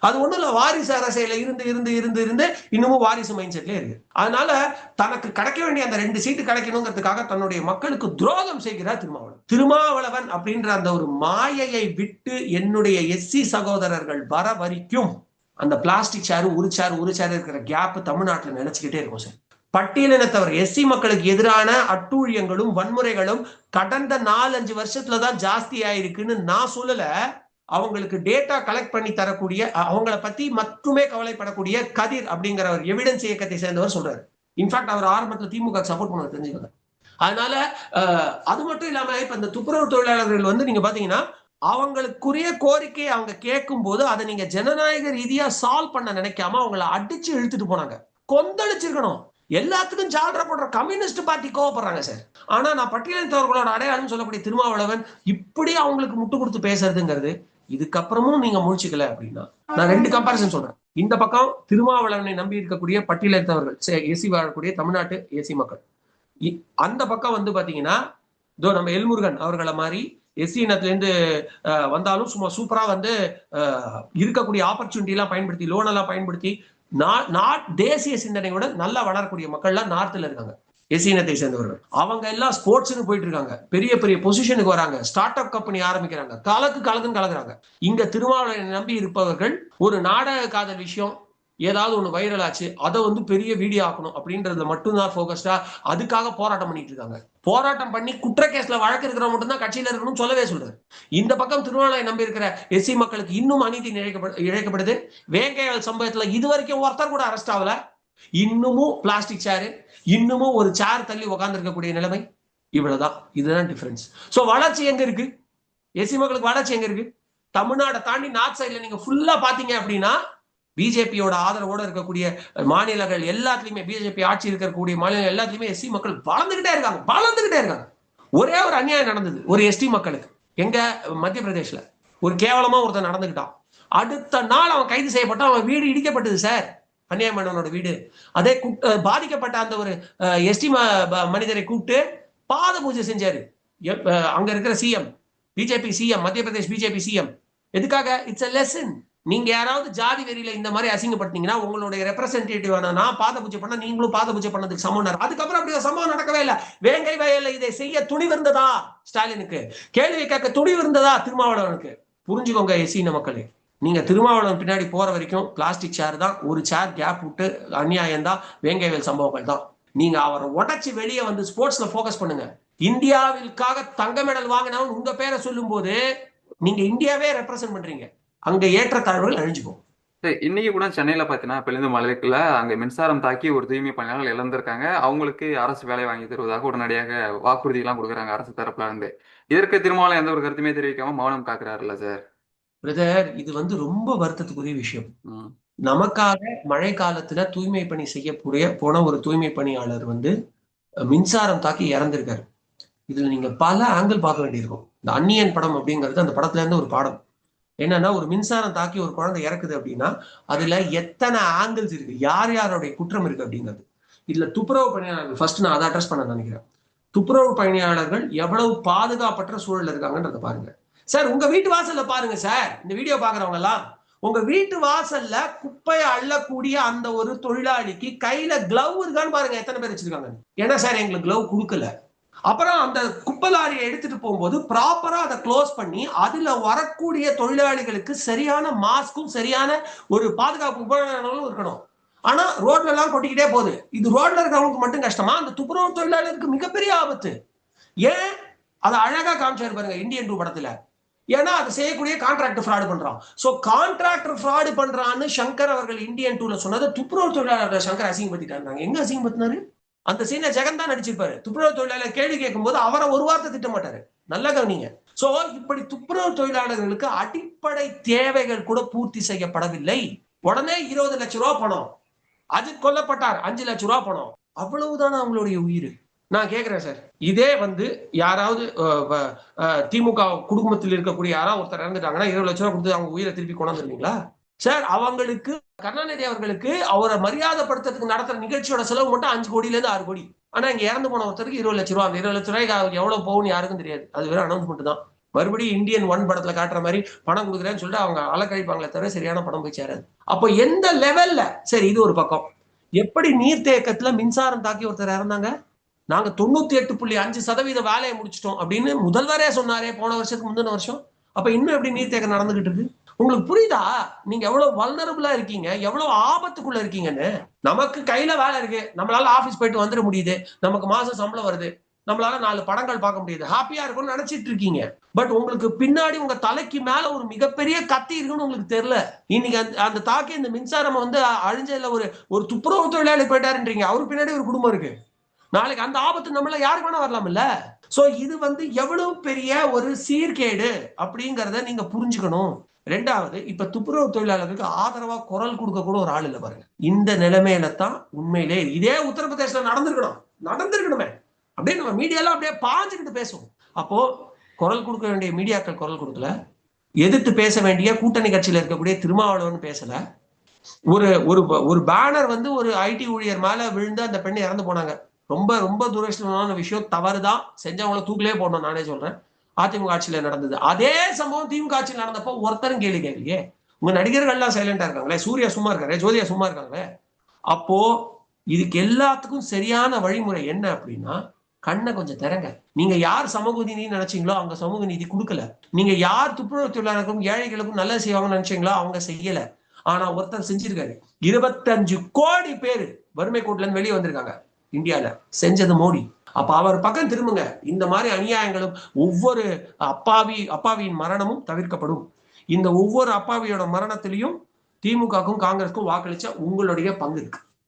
அது ஒண்ணும் இல்ல வாரிசு அரசியல இருந்து இருந்து இருந்து இருந்து இன்னமும் வாரிசு மைண்ட் செட்லயே இருக்கு. அதனால தனக்கு கிடைக்க வேண்டிய அந்த ரெண்டு சீட்டு கிடைக்கணுங்கிறதுக்காக தன்னுடைய மக்களுக்கு துரோகம் செய்கிறார் திருமாவளவன். திருமாவளவன் அப்படின்ற அந்த ஒரு மாயையை விட்டு என்னுடைய எஸ்சி சகோதரர்கள் வர வரைக்கும் அந்த பிளாஸ்டிக் சேரு ஒரு சேர் இருக்கிற கேப் தமிழ்நாட்டுல நினைச்சுக்கிட்டே இருக்கும் சார். பட்டியலினத்தவர் எஸ்சி மக்களுக்கு எதிரான அட்டூழியங்களும் வன்முறைகளும் கடந்த நாலஞ்சு வருஷத்துல தான் ஜாஸ்தி ஆயிருக்குன்னு நான் சொல்லல. அவங்களுக்கு டேட்டா கலெக்ட் பண்ணி தரக்கூடிய அவங்கள பத்தி மட்டுமே கவலைப்படக்கூடிய கதிர் அப்படிங்கிற ஒரு எவிடன்ஸ் இயக்கத்தை சேர்ந்தவர் சொல்றாரு. இன்ஃபேக்ட் அவர் ஆரம்பத்தில் திமுக சப்போர்ட் பண்ண தெரிஞ்சுக்கல அதனால அது மட்டும் இல்லாம இப்ப இந்த துப்புரவு தொழிலாளர்கள் வந்து நீங்க பாத்தீங்கன்னா அவங்களுக்குரிய கோரிக்கையை அவங்க கேட்கும் போது அதை நீங்க ஜனநாயக ரீதியா சால்வ் பண்ண நினைக்காம அவங்கள அடிச்சு இழுத்துட்டு போனாங்க. கொந்தளிச்சிருக்கணும். எல்லாத்துக்கும் ஜால்ரா போடுற கம்யூனிஸ்ட் பார்ட்டி கோவப்படுறாங்க சார். ஆனா நான் பட்டியலினத்தவர்களோட அடையாளம் சொல்லக்கூடிய திருமாவளவன் இப்படி அவங்களுக்கு முட்டு கொடுத்து பேசுறதுங்கிறது இதுக்கப்புறமும் நீங்க முழிச்சுக்கல அப்படின்னா நான் ரெண்டு கம்பாரிசன் சொல்றேன். இந்த பக்கம் திருமாவளவனை நம்பி இருக்கக்கூடிய பட்டியலினத்தவர்கள் ஏசி வாழக்கூடிய தமிழ்நாட்டு ஏசி மக்கள். இ- அந்த பக்கம் வந்து பாத்தீங்கன்னா இதோ நம்ம எல்முருகன் அவர்களை மாதிரி எஸ்சி இனத்திலேருந்து அஹ், வந்தாலும் சும்மா சூப்பரா வந்து இருக்கக்கூடிய ஆப்பர்ச்சுனிட்டி எல்லாம் பயன்படுத்தி லோன் எல்லாம் பயன்படுத்தி நா- நாட் தேசிய சிந்தனையோட நல்லா வளரக்கூடிய மக்கள்லாம் நார்த்துல இருக்காங்க. எஸ்சி இனத்தை சேர்ந்தவர்கள். அவங்க எல்லாம் ஸ்போர்ட்ஸ்னு போயிட்டு இருக்காங்க பெரிய பெரிய பொசிஷனுக்கு வராங்க. ஸ்டார்ட் அப் கம்பெனி ஆரம்பிக்கிறாங்க. கலக்கு கலக்குன்னு கலக்குறாங்க. இங்க திருமாவளவனை நம்பி இருப்பவர்கள் ஒரு நாடக காதல் விஷயம் ஏதாவது ஒண்ணு வைரல் ஆச்சு அதை வந்து பெரிய வீடியோ ஆக்கணும் அப்படின்றதுல மட்டும்தான் ஃபோக்கஸ்டா அதுக்காக போராட்டம் பண்ணிட்டு இருக்காங்க. போராட்டம் பண்ணி குற்ற கேஸ்ல வழக்கு இருக்கிற மட்டும்தான் கட்சியில இருக்கணும்னு சொல்லவே சொல்றாரு. இந்த பக்கம் திருவண்ணாமலை நம்பி இருக்கிற எஸ்சி மக்களுக்கு இன்னும் அநீதி இழைக்கப்படு இழைக்கப்படுது. வேங்கையால் சம்பவத்துல இது வரைக்கும் ஒருத்தர் கூட அரெஸ்ட் ஆகல. இன்னமும் பிளாஸ்டிக் சேரு இன்னமும் ஒரு சேர் தள்ளி உட்கார்ந்து இருக்கக்கூடிய நிலைமை இவ்வளவுதான். இதுதான் டிஃபரன்ஸ் சோ வளர்ச்சி எங்க இருக்கு? எஸ்சி மக்களுக்கு வளர்ச்சி எங்க இருக்கு? தமிழ்நாடை தாண்டி நார்த் சைடுல நீங்க ஃபுல்லா பாத்தீங்க அப்படின்னா பிஜேபியோட ஆதரவோட இருக்கக்கூடிய மாநிலங்கள் எல்லாத்துலயுமே பிஜேபி ஆட்சி இருக்கக்கூடிய மாநிலங்கள் எல்லாத்துலயுமே எஸ்சி மக்கள் வளர்ந்துகிட்டே இருக்காங்க. வளர்ந்துகிட்டே இருக்காங்க. ஒரே ஒரு அநியாயம் நடந்தது ஒரு எஸ்டி மக்களுக்கு. எங்க மத்திய பிரதேஷ்ல. ஒரு கேவலமா ஒருத்தன் நடந்துக்கிட்டான் அடுத்த நாள் அவன் கைது செய்யப்பட்டான் அவன் வீடு இடிக்கப்பட்டது சார் அந்நியமன்னனோட வீடு. அதே பாதிக்கப்பட்ட அந்த ஒரு எஸ்டி மனிதரை கூப்பிட்டு பாத பூஜை செஞ்சாரு. அங்க இருக்கிற CM BJP CM Madhya Pradesh BJP CM எதுக்காக? இட்ஸ் அ லெசன் நீங்க யாராவது ஜாதி வெறியில இந்த மாதிரி அசிங்கப்பட்டீங்கன்னா உங்களுடைய ரெப்ரசன்டேட்டிவ் நான் பாத பூஜை பண்ண நீங்களும் பாத பூஜை பண்ணதுக்கு சமம் அதுக்கப்புறம் அப்படி ஒரு சம்பவம் நடக்கவே இல்லை. வேங்கை வயல்ல இதை செய்ய துணிவிருந்ததா ஸ்டாலினுக்கு. கேள்வி கேட்க துணிவிருந்ததா திருமாவளவனுக்கு. புரிஞ்சுக்கோங்க எஸ்சின மக்களே. நீங்க திருமாவளவன் பின்னாடி போற வரைக்கும் பிளாஸ்டிக் சேர் தான் ஒரு சேர் கேப் விட்டு அநியாயம் தான் வேங்கைவேல் சம்பவங்கள் தான். நீங்க அவரை உடச்சி வெளியே வந்து ஸ்போர்ட்ஸ்ல ஃபோக்கஸ் பண்ணுங்க. இந்தியாவிற்காக தங்க மெடல் வாங்கினவன் உங்க பேரை சொல்லும் போது நீங்க இந்தியாவே ரெப்ரசென்ட் பண்றீங்க. அங்க ஏற்றத்தாழ்வுகள் அழிஞ்சுக்கும் சரி, இன்னைக்கு கூட சென்னையில பாத்தீங்கன்னா பெலிந்து மலைக்குல அங்க மின்சாரம் தாக்கி ஒரு தூய்மை பணியாளர்கள் இழந்திருக்காங்க. அவங்களுக்கு அரசு வேலை வாங்கி தருவதாக உடனடியாக வாக்குறுதி எல்லாம் கொடுக்குறாங்க அரசு தரப்புல இருந்து. இதற்கு திருமாவளவன் எந்த ஒரு கருத்துமே தெரிவிக்காம மௌனம் காக்குறாருல்ல சார்? பிரதர் இது வந்து ரொம்ப வருத்தத்துக்குரிய விஷயம். நமக்காக மழை காலத்துல தூய்மை பணி செய்யக்கூடிய போன ஒரு தூய்மை பணியாளர் வந்து மின்சாரம் தாக்கி இறந்திருக்காரு. இதுல நீங்க பல ஆங்கிள் பார்க்க வேண்டியிருக்கும். இந்த அன்னியன் படம் அப்படிங்கிறது அந்த படத்துல இருந்து ஒரு பாடம். என்னன்னா ஒரு மின்சாரம் தாக்கி ஒரு குழந்தை இறக்குது அப்படின்னா அதுல எத்தனை ஆங்கிள்ஸ் இருக்கு? யார் யாருடைய குற்றம் இருக்கு அப்படிங்கிறது. இதுல துப்புரவு பணியாளர்கள் ஃபர்ஸ்ட் நான் அதை அட்ரஸ் பண்ண நினைக்கிறேன். துப்புரவு பணியாளர்கள் எவ்வளவு பாதுகாப்பற்ற சூழல்ல இருக்காங்கன்றத பாருங்க. சார் உங்க வீட்டு வாசல்ல பாருங்க சார் இந்த வீடியோ பாக்குறவங்க எல்லாம் உங்க வீட்டு வாசல்ல குப்பையை அள்ளக்கூடிய அந்த ஒரு தொழிலாளிக்கு கையில கிளவ் இருக்கான்னு பாருங்க எத்தனை பேர் வச்சிருக்காங்க? ஏன்னா சார் எங்களுக்கு கிளவ் கொடுக்கல. அப்புறம் அந்த குப்பை லாரியை எடுத்துட்டு போகும்போது ப்ராப்பரா அதை க்ளோஸ் பண்ணி அதுல வரக்கூடிய தொழிலாளிகளுக்கு சரியான மாஸ்க்கும் சரியான ஒரு பாதுகாப்பு உபகரணங்களும் இருக்கணும். ஆனா ரோட்ல எல்லாம் கொட்டிக்கிட்டே போகுது. இது ரோட்ல இருக்கிறவங்களுக்கு மட்டும் கஷ்டமா? அந்த துப்புரவு தொழிலாளருக்கு மிகப்பெரிய ஆபத்து. ஏன்? அதை அழகா காமிச்சாரு பாருங்க இந்தியன் டூ படத்துல. ஏன்னா அது செய்யக்கூடிய கான்ட்ராக்டர் ஃப்ராடு பண்றான். சோ கான்ட்ராக்டர் ஃப்ராடு பண்றான்னு சங்கர் அவர்கள் இந்தியன் டூல சொன்னது துப்புரவு தொழிலாளர்கள் சங்கர் அசிங்கப்படுத்திட்டாங்க எங்க அசிங்கப்படுத்தினாரு? அந்த சீனை ஜெகன் தான் நடிச்சிருப்பாரு. துப்புரவு தொழிலாளர் கேள்வி கேட்கும்போது அவரை ஒரு வார்த்தை திட்ட மாட்டாரு நல்ல கவனிங்க. சோ இப்படி துப்புரவு தொழிலாளர்களுக்கு அடிப்படை தேவைகள் கூட பூர்த்தி செய்யப்படவில்லை. உடனே இருபது லட்சம் ரூபா பணம். அஜித் கொல்லப்பட்டார். அஞ்சு லட்சம் ரூபா பணம். அவ்வளவுதானே அவங்களுடைய உயிர்? நான் கேட்குறேன் சார் இதே வந்து யாராவது திமுக குடும்பத்தில் இருக்கக்கூடிய யாராவது ஒருத்தர் இறந்துட்டாங்கன்னா இருபது லட்சம் ரூபா கொடுத்து அவங்க உயிரை திருப்பி கொண்டாந்துருவீங்களா சார் அவங்களுக்கு கருணாநிதி அவர்களுக்கு அவரை மரியாதைப்படுத்துறதுக்கு நடத்துற நிகழ்ச்சியோட செலவு மட்டும் அஞ்சு கோடியில இருந்து ஆறு கோடி. ஆனா இங்க இறந்து போன ஒருத்தருக்கு இருபது லட்ச ரூபா அந்த இருபது லட்ச ரூபாய்க்கு அவருக்கு எவ்வளவு போகும்னு யாருக்கும் தெரியாது. அது வெறும் அனௌன்ஸ்மெண்ட் தான். மறுபடியும் இந்தியன் ஒன் படத்துல காட்டுற மாதிரி பணம் கொடுக்குறேன்னு சொல்லிட்டு அவங்க அலக்கழிப்பாங்களே தவிர சரியான பணம் போய் சேராது. அப்போ எந்த லெவல்ல சரி இது ஒரு பக்கம். எப்படி நீர்த்தேக்கத்துல மின்சாரம் தாக்கி ஒருத்தர் இறந்தாங்க? நாங்க தொண்ணூத்தி எட்டு புள்ளி அஞ்சு சதவீத வேலையை முடிச்சிட்டோம் அப்படின்னு முதல்வரே சொன்னாரே போன வருஷத்துக்கு முந்தின வருஷம். அப்ப இன்னும் எப்படி நீர்த்தேக்கம் நடந்துகிட்டு இருக்கு? உங்களுக்கு புரியுதா? நீங்க எவ்வளவு வல்னரபுளா இருக்கீங்க எவ்வளவு ஆபத்துக்குள்ள இருக்கீங்கன்னு? நமக்கு கையில வேலை இருக்கு. நம்மளால ஆபீஸ் போயிட்டு வந்துட முடியுது. நமக்கு மாசம் சம்பளம் வருது. நம்மளால நாலு படங்கள் பார்க்க முடியுது. ஹாப்பியா இருக்கும்னு நினைச்சிட்டு இருக்கீங்க. பட் உங்களுக்கு பின்னாடி உங்க தலைக்கு மேல ஒரு மிகப்பெரிய கத்தி இருக்குன்னு உங்களுக்கு தெரியல. இன்னைக்கு அந்த அந்த தாக்கி இந்த மின்சாரம் வந்து அழிஞ்சதுல ஒரு ஒரு துப்புரவு தொழிலாளி போயிட்டாருன்றீங்க. அவருக்கு பின்னாடி ஒரு குடும்பம் இருக்கு. நாளைக்கு அந்த ஆபத்து நம்மள யாருக்கு வேணா வரலாம் இல்ல சோ இது வந்து எவ்வளவு பெரிய ஒரு சீர்கேடு அப்படிங்கறத நீங்க புரிஞ்சுக்கணும். ரெண்டாவது இப்ப துப்புரவு தொழிலாளர்களுக்கு ஆதரவா குரல் கொடுக்க கூட ஒரு ஆள் இல்ல பாருங்க. இந்த நிலைமையில தான் உண்மையிலே இதே உத்தரப்பிரதேசல நடந்திருக்கணும். நடந்திருக்கணுமே. அப்படியே நம்ம மீடியாலாம் அப்படியே பாஞ்சுக்கிட்டு பேசுவோம். அப்போ குரல் கொடுக்க வேண்டிய மீடியாக்கள் குரல் கொடுக்கல. எதிர்த்து பேச வேண்டிய கூட்டணி கட்சியில இருக்கக்கூடிய திருமாவளவன் பேசல. ஒரு ஒரு ஒரு பேனர் வந்து ஒரு ஐடி ஊழியர் மேல விழுந்து அந்த பெண் இறந்து போனாங்க. ரொம்ப ரொம்ப துரஷ்டமான விஷயம். தவறுதான் செஞ்சவங்கள தூக்கிலே போடணும். நானே சொல்றேன். அதிமுக ஆட்சியில நடந்தது. அதே சம்பவம் திமுக ஆட்சியில் நடந்தப்போ ஒருத்தரும் கேள்வி கேட்கலையே. உங்க நடிகர்கள்லாம் சைலண்டா இருக்காங்களே? சூர்யா சும்மா இருக்காரு? ஜோதியா சும்மா இருக்காங்களே? அப்போ இதுக்கு எல்லாத்துக்கும் சரியான வழிமுறை என்ன அப்படின்னா கண்ணை கொஞ்சம் திறங்க. நீங்க யார் சமூக நீதி நினைச்சீங்களோ அவங்க சமூக நீதி கொடுக்கல. நீங்க யார் துப்புரவு தொழிலாளர்களுக்கும் ஏழைகளுக்கும் நல்லது செய்வாங்கன்னு நினைச்சீங்களோ அவங்க செய்யல. ஆனா ஒருத்தர் செஞ்சிருக்காரு. இருபத்தஞ்சு கோடி பேர் வறுமை கோட்ல இருந்து வெளியே வந்திருக்காங்க. இந்தியால செஞ்சது மோடி. அப்ப அவர் பக்கம் திரும்புங்க. இந்த மாதிரி அநியாயங்களும் ஒவ்வொரு அப்பாவி அப்பாவியின் மரணமும் தவிர்க்கப்படும். இந்த ஒவ்வொரு அப்பாவியோட மரணத்திலையும் திமுகவுக்கும் காங்கிரஸுக்கும் வாக்களிச்ச உங்களுடைய பங்கு இருக்கு.